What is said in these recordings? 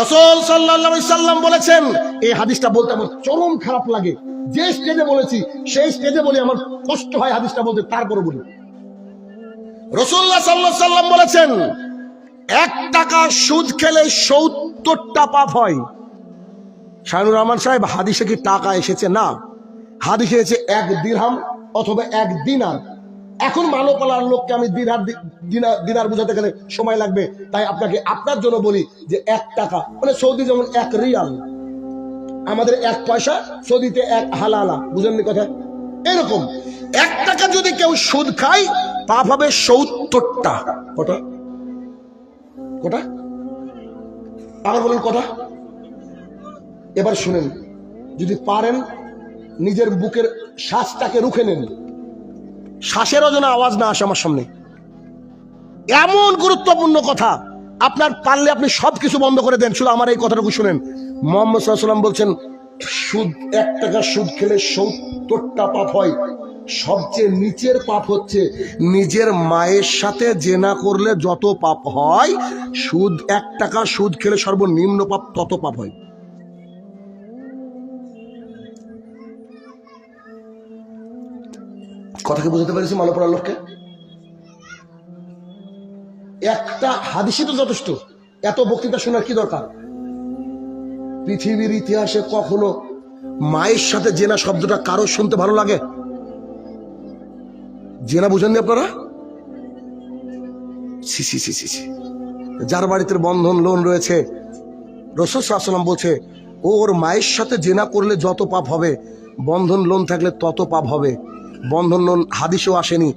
রসুল সাল্লাম বলেছেন, এই হাদিসটা বলতে আমার চরম খারাপ লাগে। যে স্টেজে বলেছি, সেই স্টেজে বলি আমার কষ্ট হয় হাদিসটা বলতে তারপরে বলি। রসুল্লাহ সাল্লাহ সাল্লাম বলেছেন, এক টাকা সুদ খেলে সত্তরটা পাপ হয়। শাহনুর রহমান সাহেব, হাদিসে কি টাকা এসেছে? না। হাদিসে এসেছে এক দিরহাম অথবা এক দিনার। এখন ভালো মানবপালার লোককে আমি দিনার দিনার বুঝাতে গেলে সময় লাগবে। তাই আপনাকে আপনার জন্য বলি যে এক টাকা মানে সৌদি যেমন এক রিয়াল, আমাদের এক পয়সা, সৌদিতে এক হালালা বুঝেননি কথা? এরকম। এক টাকা যদি কেউ সুদ খায় পাপ হবে সত্তরটা। কটা? কটা? আবার বলুন কটা? এবার শুনেন, যদি পারেন, নিজের বুকের শ্বাসটাকে রুখে নেন। শ্বাসেরও যেন আওয়াজ না আসে আমার সামনে। এমন গুরুত্বপূর্ণ কথা, আপনার পারলে আপনি সবকিছু বন্ধ করে দেন, শুধু আমার এই কথাটুকু শুনেন। মোহাম্মদ সাল্লাম বলছেন, সুদ, এক টাকা সুদ খেলে সত্তরটা পাপ হয়। সবচেয়ে নিচের পাপ হচ্ছে নিজের মায়ের সাথে জেনা করলে যত পাপ হয়, সুদ, এক টাকা সুদ খেলে সর্বনিম্ন পাপ তত পাপ হয়। কথাকে বুঝতে পেরেছি মালপড়ার লোককে একটা হাদিসই তো যথেষ্ট। এত বক্তৃতা শোনার কি দরকার? পৃথিবীর ইতিহাসে কখনো মায়ের সাথে জেনা শব্দটা কারও শুনতে ভালো লাগে? জেনা বুঝেননি আপনারা? সি সি সি সি। যার বাড়িতে বন্ধন, লোন রয়েছে সাল্লাম বলছে ও ওর মায়ের সাথে জেনা করলে যত পাপ হবে, বন্ধন, লোন থাকলে তত পাপ হবে। বন্ধন লোন হাদিসেও আসেনি,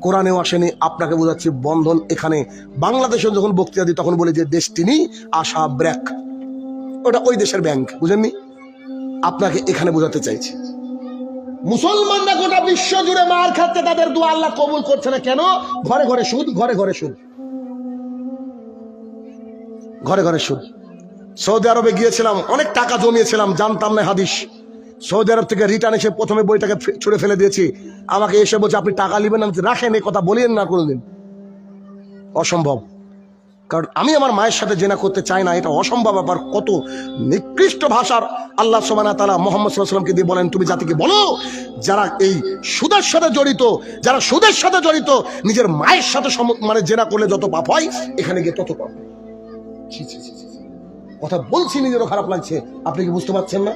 কোরআনেও আসেনি, আপনাকে বোঝাচ্ছি বন্ধন এখানে। বাংলাদেশে যখন বক্তৃতা দিই, তখন বলি যে ডেস্টিনি আশা ব্র্যাক ওটা ওই দেশের ব্যাংক, বুঝেননি? আপনাকে এখানে বোঝাতে চাইছি। মুসলমানরা গোটা বিশ্ব জুড়ে মার খাচ্ছে, তাদের দু আল্লাহ কবুল করছে না। কেন? ঘরে ঘরে সুদ, ঘরে ঘরে সুদ। ঘরে ঘরে সুদ। সৌদি আরবে গিয়েছিলাম, অনেক টাকা জমিয়েছিলাম, জানতাম না হাদিস। সৌদি আরব থেকে রিটার্ন এসে প্রথমে বইটাকে ছুড়ে ফেলে দিয়েছি। আমাকে এসে বলছে, আপনি টাকা নেবেন আমি রাখেন এই কথা বলিয়েন না কোনোদিন। অসম্ভব। কারণ আমি আমার মায়ের সাথে জেনা করতে চাই না, এটা অসম্ভব ব্যাপার। কত নিকৃষ্ট ভাষার আল্লাহ সোমানা তালা মোহাম্মদ সাল্লামকে দিয়ে বলেন, তুমি জাতিকে বলো, যারা এই সুদের সাথে জড়িত, যারা সুদের সাথে জড়িত, নিজের মায়ের সাথে মানে জেনা করলে যত পাপ হয়, এখানে গিয়ে তত পাপ। কথা বলছি, নিজেরও খারাপ লাগছে। আপনি কি বুঝতে পারছেন না?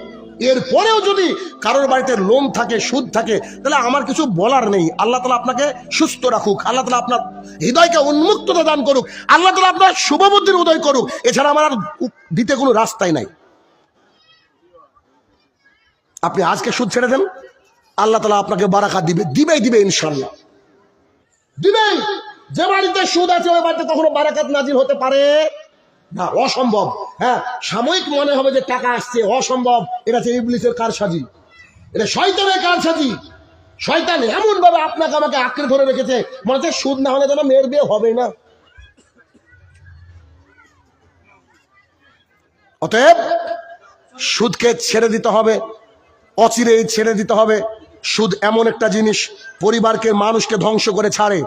এরপরেও যদি কারোর বাড়িতে লোন থাকে, সুদ থাকে, তাহলে আমার কিছু বলার নেই। আল্লাহ তালা আপনাকে সুস্থ রাখুক। আল্লাহ তালা আপনার হৃদয়কে উন্মুক্ততা দান করুক। আল্লাহ তালা আপনার শুভবুদ্ধির উদয় করুক। এছাড়া আমার আর দিতে কোনো রাস্তাই নাই। আপনি আজকে সুদ ছেড়ে দেন, আল্লাহ তালা আপনাকে বারাকা দিবে, দিবেই, দিবে ইনশাল্লাহ দিবেই। যে বাড়িতে সুদ আছে, ওই বাড়িতে কখনো বারাকাত নাজিল হতে পারে। না, অসম্ভব। হ্যাঁ সাময়িক মনে হবে যে টাকা আসছে, অসম্ভব। এটা হচ্ছে ইবলিসের কারসাজি। এটা শয়তানের কারসাজি। শয়তান এমন ভাবে আপনাকে আমাকে আঁকড়ে ধরে রেখেছে, মনে হচ্ছে সুদ না হলে যেন মেয়ের বিয়ে হবে না। অতএব, সুদকে ছেড়ে দিতে হবে, অচিরেই ছেড়ে দিতে হবে। সুদ এমন একটা জিনিস, পরিবারকে, মানুষকে ধ্বংস করে ছাড়ে।